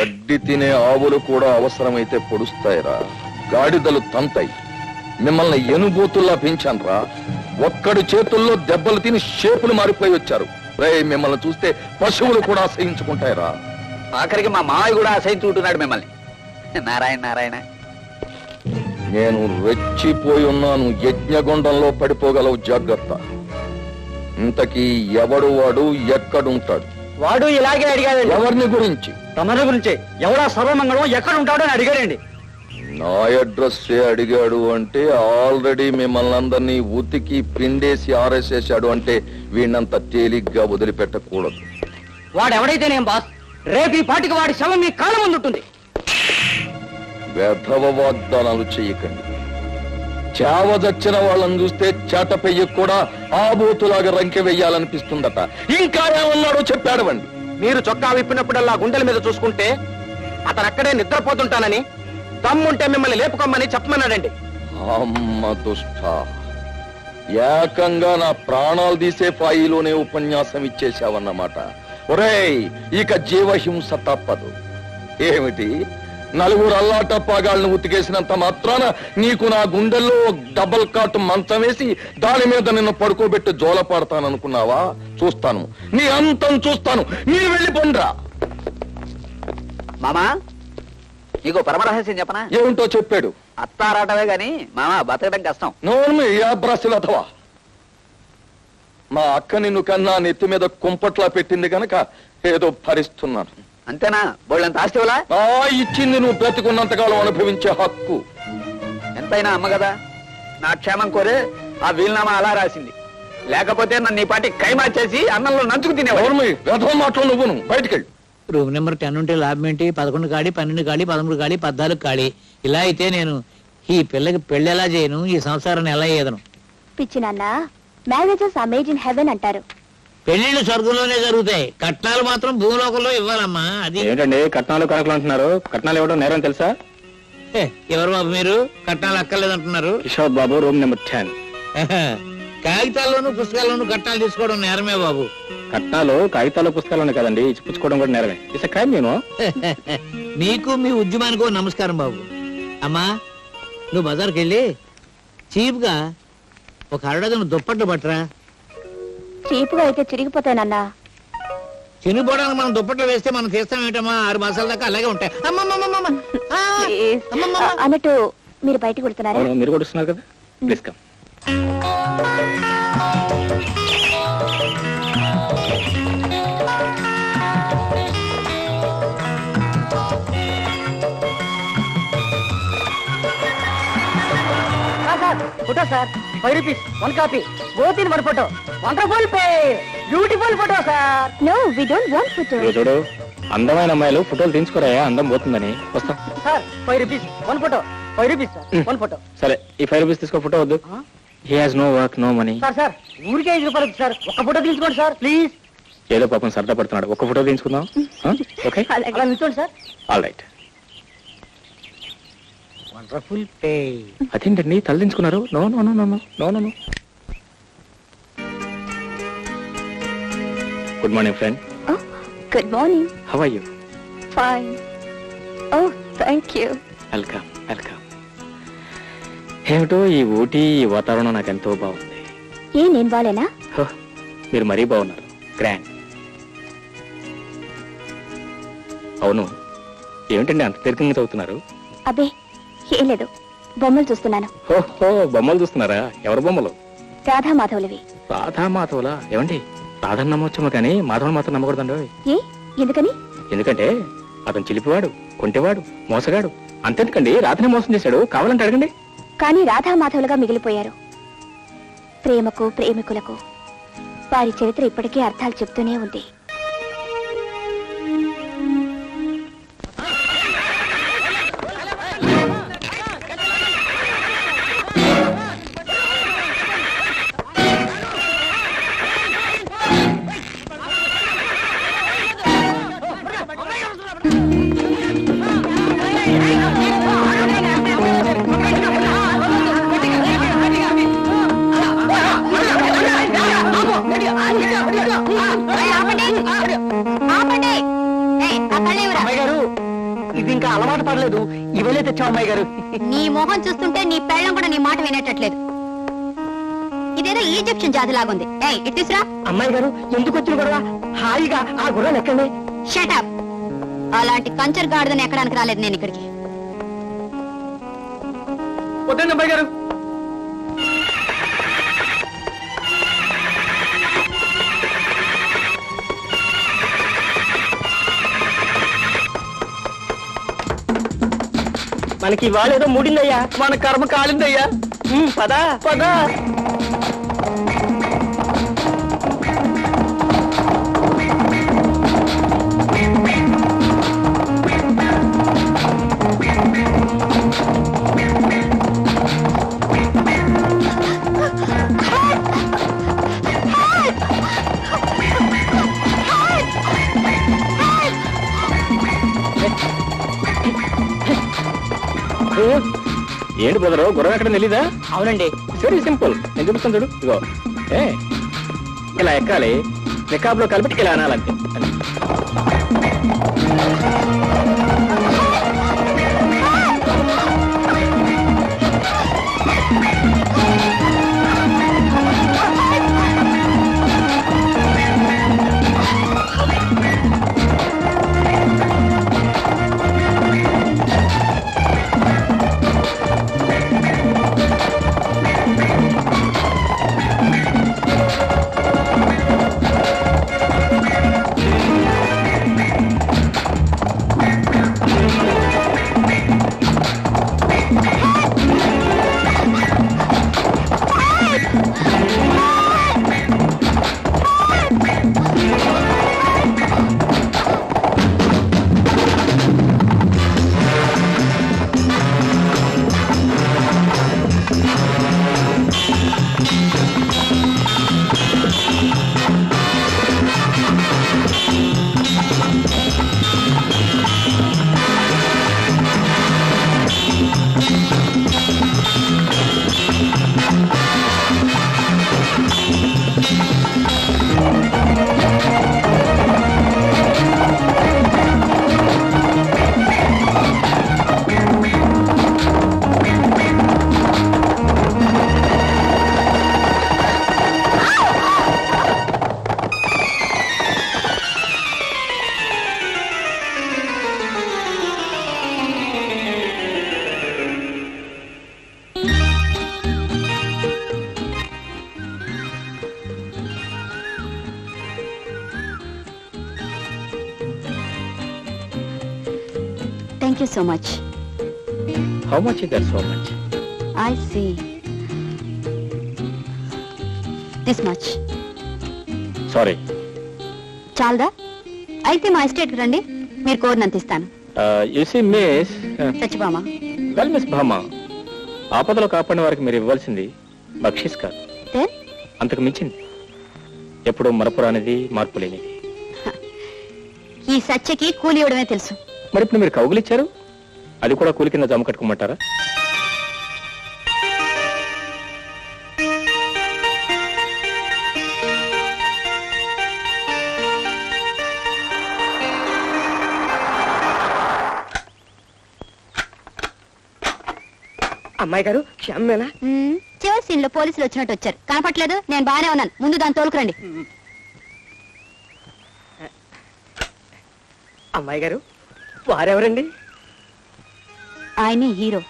గడ్డి తినే ఆవులు కూడా అవసరమైతే పొడుస్తాయిరా. గాడిదలు తంతాయి. మిమ్మల్ని ఎనుబూతుల్లా పెంచానురా. ఒక్కడి చేతుల్లో దెబ్బలు తిని షేపులు మారిపోయి వచ్చారు. రే మిమ్మల్ని చూస్తే పశువులు కూడా అసహించుకుంటాయిరా. ఆఖరికి మా మావయ్య కూడా అసహించుకుంటున్నాడు మిమ్మల్ని. నారాయణ నారాయణ. నేను రెచ్చిపోయి ఉన్నాను. యజ్ఞగుండంలో పడిపోగలవు జాగ్రత్త. ఇంతకీ ఎవడు వాడు? ఎక్కడుంటాడు? వాడు ఇలాగే అడిగాడండి. ఎవరిని గురించి? తమరి గురించి. ఎవడా సర్వమంగళం? ఎక్కడ ఉంటాడో అని అడిగాడండి. నా అడ్రస్ అడిగాడు అంటే ఆల్రెడీ మిమ్మల్ని అందరినీ ఉతికి పిండేసి ఆరేసేశాడు అంటే వీణ్ణంత తేలిగ్గా వదిలిపెట్టకూడదు. వాడు ఎవడైతేనేం బాస్? రేపు ఈ పాటికి వాడి శవం మీ కాళ్ళ ముందు ఉంటుంది వ్యధవ వాగ్దానాలు చెయ్యకండి చావ చచ్చిన వాళ్ళని చూస్తే చేట పెయ్య కూడా ఆ బూతులాగా రంకె వెయ్యాలనిపిస్తుందట. ఇంకా ఏమన్నాడో చెప్పాడవండి మీరు చొక్కా విప్పినప్పుడల్లా గుండెల మీద చూసుకుంటే అతను అక్కడే నిద్రపోతుంటానని దమ్ముంటే మిమ్మల్ని లేపుకోమని చెప్పమన్నాడండి. అమ్మ దుష్ట. ఏకంగా నా ప్రాణాలు తీసే ఫాయిలోనే ఉపన్యాసం ఇచ్చేశావన్నమాట. ఒరేయ్ ఇక జీవహింస తప్పదు. ఏమిటి? నలుగురు అల్లాటప్పాగాళ్ళను ఉతికేసినంత మాత్రాన నీకు నా గుండెల్లో డబల్ కాట్ మంచం వేసి దాని మీద నిన్ను పడుకోబెట్టి జోల పడతాననుకున్నావా? చూస్తాను. నీ అంతం చూస్తాను. మీరు వెళ్ళి పొండ్రా మామా నీకు పరమ రహస్యం చెప్పనా? ఏమిటో చెప్పాడు. అత్తారాటమే గాని మామ బతకడం కష్టం. నోర్మి బ్రస్సులథవా మా అక్క నిన్ను కన్నా నెత్తి మీద కుంపట్లా పెట్టింది గనక ఏదో భరిస్తున్నాను. అంతేనా? బోళ్ళంత ఆస్తి వలా ఆ ఇచ్చింది నువ్వు బ్రతికున్నంతకాలం అనుభవించే హక్కు. ఎంతైనా అమ్మ కదా నా క్షేమం కోరే ఆ వీలునామా అలా రాసింది. లేకపోతే నన్ను ఈ పాటి కైమా చేసి అన్నంలో నంచుకు తినేవాడు నోర్మి వ్యధవ మాటలు నువ్వును. బయటికెళ్ళి. రూమ్ నెంబర్ టెన్ ఉంటే లాభం ఏంటి? పదకొండు ఖాళీ పన్నెండు ఖాళీ పదమూడు ఖాళీ పద్నాలుగు ఖాళీ. ఇలా అయితే నేను ఈ పిల్లకి పెళ్ళి ఎలా చేయను? ఈ సంసారాన్ని ఎలా ఏదను? పిచ్చి నాన్న marriages are made in heaven అంటారు. పెళ్ళిళ్ళు స్వర్గంలోనే జరుగుతాయి. కట్నాలు మాత్రం భూలోకంలో ఇవ్వాలమ్మా. అది ఏంటండి కట్నాలు కనకలు అంటున్నారు. కట్నాలు ఇవ్వడం నేరం తెలుసా? హే, ఎవరు బాబు మీరు? కట్నాలు అక్కర్లేదంటున్నారు. Kishore Babu room number ten కాగితాల్లోనూ పుస్తకాల్లోనూ కట్నాలు తీసుకోవడం నేరమే బాబు. కట్నాలు కాగితాలు పుస్తకాలు కదండి. ఇచ్చిపుచ్చుకోవడం కూడా నేరమే. ఇట్స్ క్రైమ్ నేను మీకు మీ ఉద్యమానికి ఓ నమస్కారం బాబు. అమ్మా నువ్వు బజార్కి వెళ్ళి చీప్గా ఒక అరడదను దుప్పట్లు పట్టరా. చీపుగా అయితే చిరిగిపోతానన్నా చినిపోవడానికి మనం దుప్పట్లు వేస్తే మనం తీస్తాం ఏంటమ్మా? ఆరు మాసాల దాకా అలాగే ఉంటాయి. అమ్మమ్మమ్మమ్మమ్మ. ఆ, Please. అమ్మమ్మమ్మ. ఆ, అన్నట్టు మీరు బయటకు వెళ్తున్నారా? అవును మీరు కూడా కదా? Please come. Photo sir. Five rupees one copy. Both in one photo. Wonderful pay. Beautiful photo sir. No we don't want photo. చూడు అందమైన అమ్మాయిలు ఫోటోలు తీయించుకోరాయా? అందం పోతుందని. వస్తాం. Sir five rupees one photo. Five rupees sir. One photo. సరే ఈ ఫైవ్ రూపీస్ తీసుకో ఫోటో వద్దు. He has no work no money sir sir ఊరికే ఐదు రూపాయలు సార్. ఒక్క ఫోటో తీసుకోండి సార్ ప్లీజ్. ఏదో పాపం సరదా పడుతున్నాడు. ఒక ఫోటో తీయించుకుందాం? ఓకే. అలా నిల్చోండి sir. All right wonderful pay అదేంటండి? తల దించుకున్నారు no no no no no no no. No good morning friend good morning how are you fine oh thank you welcome welcome ఏమిటో ఈ ఊటీ ఈ వాతావరణం నాకు ఎంతో బాగుంది. ఏ నేను బాలేనా? హో, మీరు మరీ బాగున్నారు. గ్రాండ్ అవును. ఏమిటండి అంత దీర్ఘంగా చదువుతున్నారు? అబ్బే ఏం లేదు. బొమ్మలు చూస్తున్నాను. ఓహో బొమ్మలు చూస్తున్నారా? ఎవరు బొమ్మలు? రాధా మాధవులవి రాధా మాధవులా ఏమండి? రాధని నమ్మొచ్చేమో కానీ మాధవని మాత్రం నమ్మకూడదండి ఏ? ఎందుకని? ఎందుకంటే అతను చిలిపివాడు కొంటెవాడు మోసగాడు. అంతెందుకండి? రాధని మోసం చేశాడు. కావాలంటే అడగండి. కానీ రాధా మాధవులుగా మిగిలిపోయారు. ప్రేమకు ప్రేమికులకు వారి చరిత్ర ఇప్పటికీ అర్థాలు చెప్తూనే ఉంది. పడలేదు ఇవలే తెచ్చాం అమ్మాయి గారు. నీ మొహం చూస్తుంటే నీ పెళ్ళం కూడా నీ మాట వినేటట్లేదు. ఇదేదో ఈజిప్షియన్ జాతి లాగుంది. ఏయ్ ఇటు తీసురా. అమ్మాయి గారు ఎందుకు వచ్చిన గొడవ? హాయిగా ఆ ఎక్కండి షటప్ అలాంటి కంచర్ గాడిదని ఎక్కడానికి రాలేదు నేను ఇక్కడికి. వద్దండి అమ్మాయి గారు. మనకి ఇవాళ ఏదో మూడిందయ్యా. మన కర్మ కాలిందయ్యా. పదా. పదా. ఏంటి బ్రదరు గుర్రం ఎక్కడ తెలీదా? అవునండి. వెరీ సింపుల్ నేను చూపిస్తాను చూడు. ఇగో ఏ ఇలా ఎక్కాలి. నికాబ్లో కలిపి ఇలా అనాలంతే. Thank you so much how much that so much I see this much sorry చాలదా అయితే మా ఎస్టేట్ రండి. మీరు కోరినంత ఇస్తాను. You see miss Satyabhama. Well miss Bhama ఆపదలో కాపాడిన వారికి మీరు ఇవ్వాల్సింది బక్షిస్ కాదు. దెన్ అంతకు మించింది. ఎప్పుడు మరపురానిది మార్పు లేనిది ఈ సత్యకి కూలి ఇవ్వడమే తెలుసు. మరి ఇప్పుడు మీరు కౌగులిచ్చారు? అది కూడా కూలి కింద జమ కట్టుకోమంటారా? అమ్మాయి గారు క్షమేనా? చివరి సీన్లో పోలీసులు వచ్చినట్టు వచ్చారు. కనపట్లేదు నేను బాగానే ఉన్నాను. ముందు దాన్ని తోలుకురండి. అమ్మాయి గారు వారెవరండి? ఆయనే హీరో.